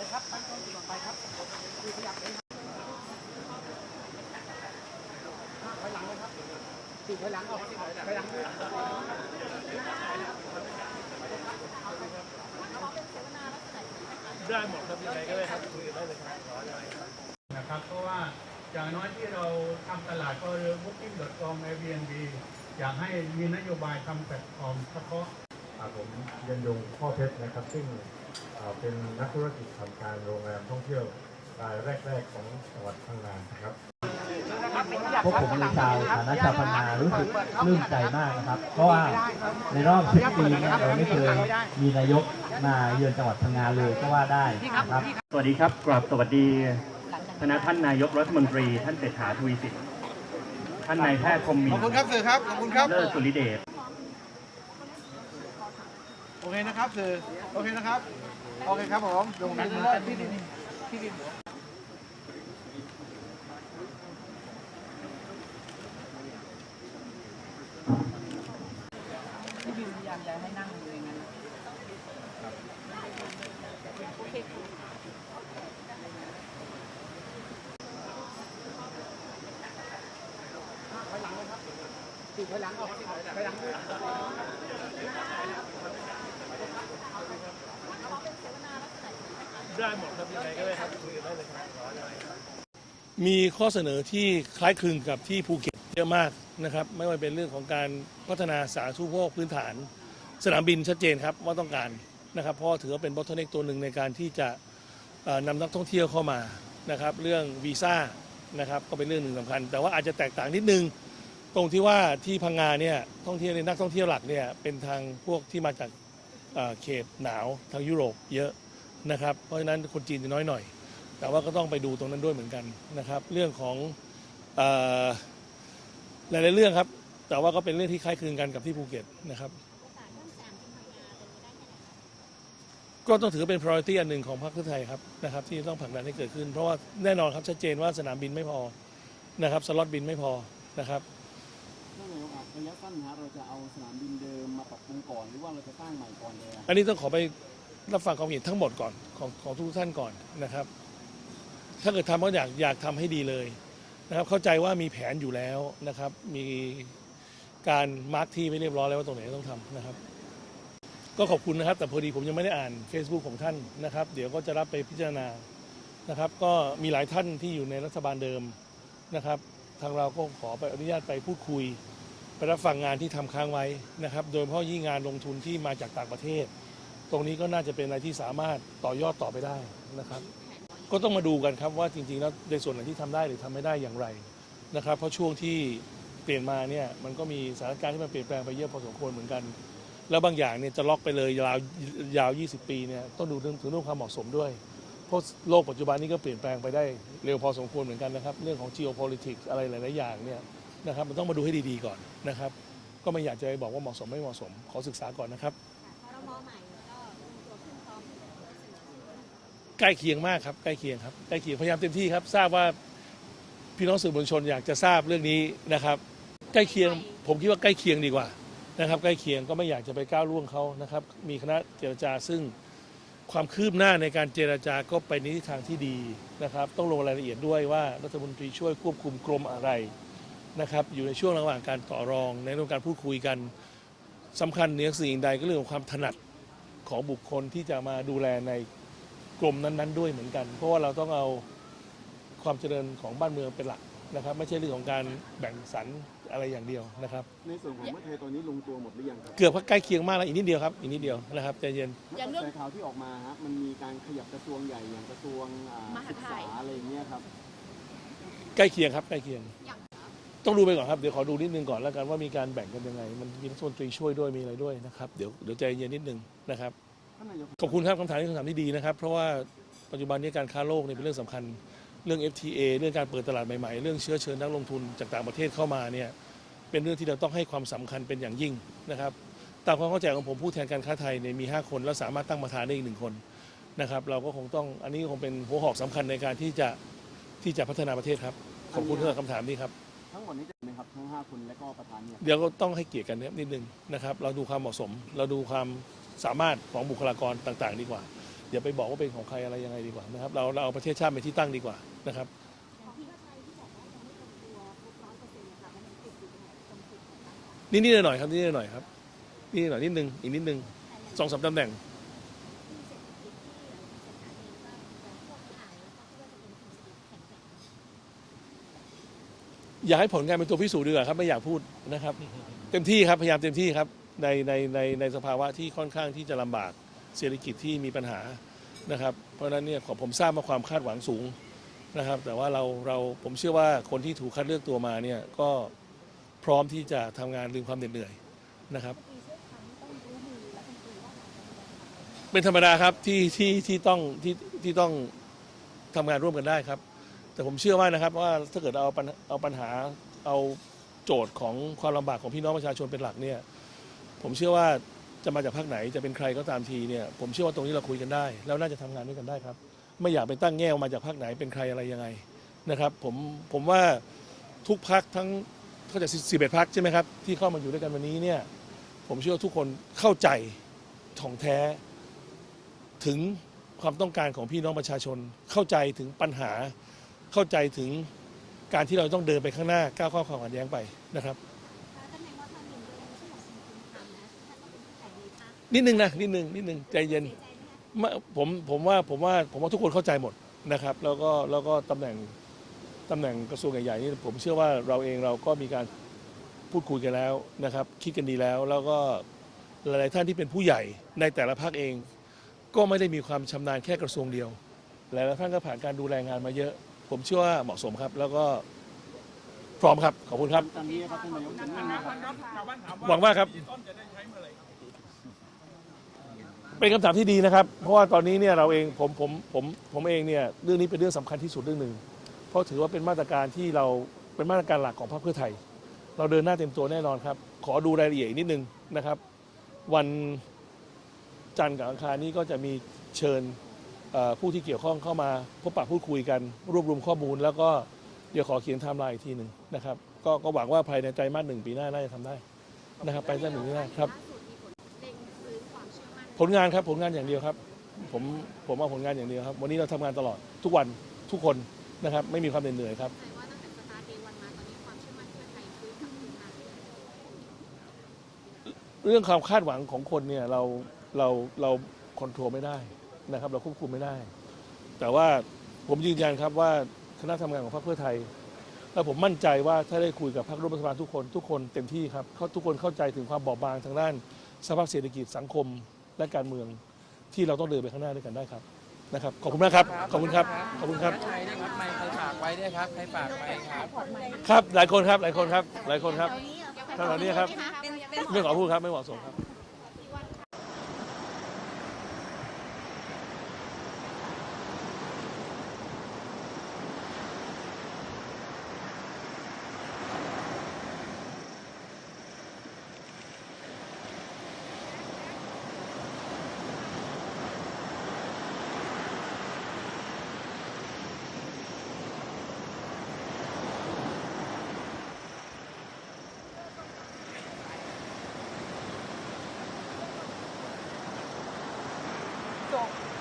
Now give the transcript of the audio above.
ไปครับคือขยับเองครับถอยหลังเลยครับสี่ถอยหลังออกถอยหลังด้วยได้หมดครับยังไงก็ได้ครับคุยกันได้เลยครับนะครับเพราะว่าอย่างน้อยที่เราทำตลาดก็เรือ booking.com Airbnb อยากให้มีนโยบายทำแพลตฟอร์มเฉพาะ ผมยันยงพ่อเพชรนะครับ ซึ่งอ่าเป็นนักธุรกิจทำการโรงแรมท่องเที่ยวรายแรก ๆ ของจังหวัดพังงานะครับพวกผมในชาวฐานะชาวพังงารู้สึกปลื้มใจมากนะครับ เพราะว่าในรอบ10ปีเนี่ยเราไม่เคยมีนายกมาเยือนจังหวัดพังงาเลยก็ว่าได้นะครับ สวัสดีครับกราบสวัสดีคณะท่านนายกรัฐมนตรี ท่านเศรษฐาทวีสินท่านนายแพทย์คมมินขอบคุณครับสื่อครับขอบคุณครับเลิศสุริเดช โอเคนะครับสื่อโอเคนะครับ โอเคครับผมลงนั้นเลยที่ดินที่ดินพี่บิวพยายามจะให้นั่งอยู่อย่างนั้นถอยหลังเลยครับสี่ถอยหลังออกถอยหลังด้วย ได้หมดครับยังไงก็ได้ครับคุยกันได้เลยครับมีข้อเสนอที่คล้ายคลึงกับที่ภูเก็ตเยอะมากนะครับ ไม่ว่าเป็นเรื่องของการพัฒนาสาธารณูปโภคพื้นฐาน สนามบินชัดเจนครับว่าต้องการนะครับ เพราะถือว่าเป็นบอทเนกตัวหนึ่งในการที่จะเอ่อนำนักท่องเที่ยวเข้ามานะครับ เรื่องวีซ่านะครับก็เป็นเรื่องหนึ่งสำคัญ แต่ว่าอาจจะแตกต่างนิดนึง ตรงที่ว่าที่พังงาเนี่ยท่องเที่ยวในนักท่องเที่ยวหลักเนี่ยเป็นทางพวกที่มาจากเอ่อเขตหนาวทางยุโรปเยอะ นะครับ เพราะฉะนั้นคนจีนจะน้อยหน่อย แต่ว่าก็ต้องไปดูตรงนั้นด้วยเหมือนกันนะครับ เรื่องของเอ่อหลายๆเรื่องครับ แต่ว่าก็เป็นเรื่องที่คล้ายคลึงกันกับที่ภูเก็ตนะครับก็ต้องถือเป็น priority อันหนึ่งของพรรคเพื่อไทยครับนะครับ ที่ต้องผลักดันให้เกิดขึ้น เพราะว่าแน่นอนครับชัดเจนว่าสนามบินไม่พอนะครับสล็อตบินไม่พอนะครับท่านนายกครับระยะสั้นนะเราจะเอาสนามบินเดิมมาปรับปรุงก่อนหรือว่าเราจะสร้างใหม่ก่อนเลยอะอันนี้ต้องขอไป รับฟังความเห็นทั้งหมดก่อนของของทุกท่านก่อนนะครับ ถ้าเกิดทำก็อยากอยากทำให้ดีเลยนะครับ เข้าใจว่ามีแผนอยู่แล้วนะครับ มีการมาร์กที่ไม่เรียบร้อยแล้วว่าตรงไหนต้องทำนะครับ ก็ขอบคุณนะครับ แต่พอดีผมยังไม่ได้อ่าน Facebook ของท่านนะครับ เดี๋ยวก็จะรับไปพิจารณานะครับ ก็มีหลายท่านที่อยู่ในรัฐบาลเดิมนะครับ ทางเราก็ขอไปอนุญาตไปพูดคุย ไปรับฟังงานที่ทำค้างไว้นะครับ โดยเฉพาะยิ่งงานลงทุนที่มาจากต่างประเทศ ตรงนี้ก็น่าจะเป็นอะไรที่สามารถต่อยอดต่อไปได้นะครับ ก็ต้องมาดูกันครับว่าจริงๆแล้วในส่วนไหนที่ทำได้หรือทำไม่ได้อย่างไรนะครับ เพราะช่วงที่เปลี่ยนมาเนี่ยมันก็มีสถานการณ์ที่มันเปลี่ยนแปลงไปเยอะพอสมควรเหมือนกัน แล้วบางอย่างเนี่ยจะล็อกไปเลยยาวยาว 20 ปีเนี่ยต้องดูเรื่องถึงเรื่องความเหมาะสมด้วยเพราะโลกปัจจุบันนี้ก็เปลี่ยนแปลงไปได้เร็วพอสมควรเหมือนกันนะครับ เรื่องของ geopolitics อะไรหลายๆอย่างเนี่ยนะครับมันต้องมาดูให้ดีๆก่อนนะครับ ก็ไม่อยากจะไปบอกว่าเหมาะสมไม่เหมาะสมขอศึกษาก่อนนะครับ ใกล้เคียงมากครับใกล้เคียงครับใกล้เคียงพยายามเต็มที่ครับ ทราบว่าพี่น้องสื่อมวลชนอยากจะทราบเรื่องนี้นะครับ ใกล้เคียงผมคิดว่าใกล้เคียงดีกว่านะครับ ใกล้เคียงก็ไม่อยากจะไปก้าวล่วงเขานะครับ มีคณะเจรจาซึ่งความคืบหน้าในการเจรจาก็ไปในทิศทางที่ดีนะครับ ต้องลงรายละเอียดด้วยว่ารัฐมนตรีช่วยควบคุมกรมอะไรนะครับ อยู่ในช่วงระหว่างการต่อรอง ในเรื่องการพูดคุยกันสำคัญเหนือสิ่งอื่นใดก็เรื่องของความถนัดของบุคคลที่จะมาดูแลใน กลุ่มนั้นๆด้วยเหมือนกัน เพราะว่าเราต้องเอาความเจริญของบ้านเมืองเป็นหลักนะครับ ไม่ใช่เรื่องของการแบ่งสรรอะไรอย่างเดียวนะครับ ในส่วนของเมื่อไทยตอนนี้ลงตัวหมดหรือยังครับเกือบใกล้เคียงมากแล้วอีกนิดเดียวครับอีกนิดเดียวนะครับใจเย็นนักกระแสข่าวที่ออกมาฮะมันมีการขยับกระทรวงใหญ่อย่างกระทรวงอ่ามหาศึกไทษาย อะไรอย่างเงี้ยครับใกล้เคียงครับใกล้เคียงต้องดูไปก่อนครับเดี๋ยวขอดูนิดนึงก่อนแล้วกันว่ามีการแบ่งกันยังไง มันมีรัฐมนตรีช่วยด้วยมีอะไรด้วยนะครับเดี๋ยวเดี๋ยวใจเย็นนิดนึงนะครับท่านนายก ขอบคุณครับคำถามนี้คำถามที่ดีนะครับ เพราะว่าปัจจุบันนี้การค้าโลกเนี่ยเป็นเรื่องสำคัญ เรื่อง FTA เรื่องการเปิดตลาดใหม่ๆ เรื่องเชื้อเชิญนักลงทุนจากต่างประเทศเข้ามาเนี่ยเป็นเรื่องที่เราต้องให้ความสำคัญเป็นอย่างยิ่งนะครับตามความเข้าใจของผมผู้แทนการค้าไทยเนี่ยมี 5 คน แล้วสามารถตั้งประธานได้อีกหนึ่งคนนะครับเราก็คงต้องอันนี้คงเป็นหัวหอกสำคัญในการที่จะที่จะพัฒนาประเทศครับขอบคุณสำหรับคำถามนี้ครับทั้งหมดนี้จะไหมครับทั้งห้าคนและก็ประธานเนี่ยเดี๋ยวก็ต้องให้เกียรติกันนิดนึงนะครับ เราดูความเหมาะสม เราดูความสามารถของบุคลากรต่างๆ ดีกว่าอย่าไปบอกว่าเป็นของใครอะไรยังไงดีกว่านะครับเราเราเอาประเทศชาติเป็นที่ตั้งดีกว่านะครับของพี่ว่าใครที่บอกว่ายังไม่ลงตัวครบร้อยเปอร์เซ็นต์นะคะมันยังติดอยู่ตรงไหนตรงจุดไหนบ้างนิดๆหน่อยๆครับนิดๆหน่อยๆครับนิดๆหน่อยนิดนึงอีกนิดนึงสองสามตำแหน่งที่เศรษฐกิจที่หลายๆสถานเองก็คิดว่าจะเป็นกลุ่มเศรษฐกิจแข็งแกร่งอยากให้ผลงานเป็นตัวพิสูจน์ดีกว่าครับไม่อยากพูดนะครับ เต็มที่ครับพยายามเต็มที่ครับ ในในในในสภาวะที่ค่อนข้างที่จะลำบากเศรษฐกิจที่มีปัญหานะครับ เพราะฉะนั้นเนี่ยขอผมทราบว่าความคาดหวังสูงนะครับ แต่ว่าเราเราผมเชื่อว่าคนที่ถูกคัดเลือกตัวมาเนี่ยก็พร้อมที่จะทำงานลืมความเหน็ดเหนื่อยนะครับ เป็นธรรมดาครับที่ที่ที่ต้องที่ที่ต้องทำงานร่วมกันได้ครับ แต่ผมเชื่อว่านะครับว่าถ้าเกิดเอาปัญเอาปัญหาเอาโจทย์ของความลำบากของพี่น้องประชาชนเป็นหลักเนี่ย ผมเชื่อว่าจะมาจากภาคไหนจะเป็นใครก็ตามทีเนี่ยผมเชื่อว่าตรงนี้เราคุยกันได้ แล้วน่าจะทำงานด้วยกันได้ครับ ไม่อยากไปตั้งแง่มาจากภาคไหนเป็นใครอะไรยังไงนะครับผมผมว่าทุกพักทั้งเขาจะสิบเอ็ดพักใช่ไหมครับที่เข้ามาอยู่ด้วยกันวันนี้เนี่ยผมเชื่อว่าทุกคนเข้าใจถ่องแท้ ถึงความต้องการของพี่น้องประชาชน เข้าใจถึงปัญหา เข้าใจถึงการที่เราต้องเดินไปข้างหน้าก้าวข้าความขัดแย้งไปนะครับ นิดนึงนะนิดนึงนิดนึงใจเย็นเสียใจไหมคะไม่ผมผมว่าผมว่าผมว่าทุกคนเข้าใจหมดนะครับ แล้วก็แล้วก็ตำแหน่งตำแหน่งกระทรวงใหญ่ๆนี่ผมเชื่อว่าเราเองเราก็มีการพูดคุยกันแล้วนะครับ คิดกันดีแล้ว แล้วก็หลายๆท่านที่เป็นผู้ใหญ่ในแต่ละภาคเอง ก็ไม่ได้มีความชำนาญแค่กระทรวงเดียว หลายๆท่านก็ผ่านการดูแลงานมาเยอะ ผมเชื่อว่าเหมาะสมครับ แล้วก็พร้อมครับขอบคุณครับตามนี้ครับท่านนายกจะนั่งนะครับ หวังว่าครับ เป็นคำถามที่ดีนะครับ เพราะว่าตอนนี้เนี่ยเราเองผมผมผมผมเองเนี่ยเรื่องนี้เป็นเรื่องสำคัญที่สุดเรื่องหนึ่งเพราะถือว่าเป็นมาตรการที่เราเป็นมาตรการหลักของพรรคเพื่อไทย เราเดินหน้าเต็มตัวแน่นอนครับ ขอดูรายละเอียดนิดนึงนะครับ วันจันทร์กับอังคารนี้ก็จะมีเชิญผู้ที่เกี่ยวข้องเข้ามาพบปะพูดคุยกัน รวบรวมข้อมูล แล้วก็เดี๋ยวขอเขียนไทม์ไลน์อีกทีหนึ่งนะครับก็ก็หวังว่าภายในไตรมาสหนึ่งปีหน้าน่าจะทำได้นะครับไปไตรมาสหนึ่งปีหน้าครับ ผลงานครับผลงานอย่างเดียวครับ ผมผมเอาผลงานอย่างเดียวครับ วันนี้เราทำงานตลอดทุกวันทุกคนนะครับ ไม่มีความเหนื่อยครับเดย์วันมาตอนนี้ความเชื่อยฟื้นกลับเรื่องความคาดหวังของคนเนี่ยเราเราเราคอนโทรลไม่ได้นะครับ เราควบคุมไม่ได้ แต่ว่าผมยืนยันครับว่าคณะทำงานของพรรคเพื่อไทย และผมมั่นใจว่าถ้าได้คุยกับพรรคร่วมรัฐบาลทุกคน ทุกคนเต็มที่ครับเขาทุกคนเข้าใจถึงความบอบบางทางด้านสภาพเศรษฐกิจสังคม และการเมืองที่เราต้องเดินไปข้างหน้าด้วยกันได้ครับนะครับ ขอบคุณมากครับ ขอบคุณครับ ขอบคุณครับ ใครด้วยครับไม่ใครฝากไว้ด้วยครับใครฝากไว้ครับ ครับ หลายคนครับ หลายคนครับ หลายคนครับท่านเหล่านี้ครับ ไม่ขอพูดครับ ไม่เหมาะสมครับ จบ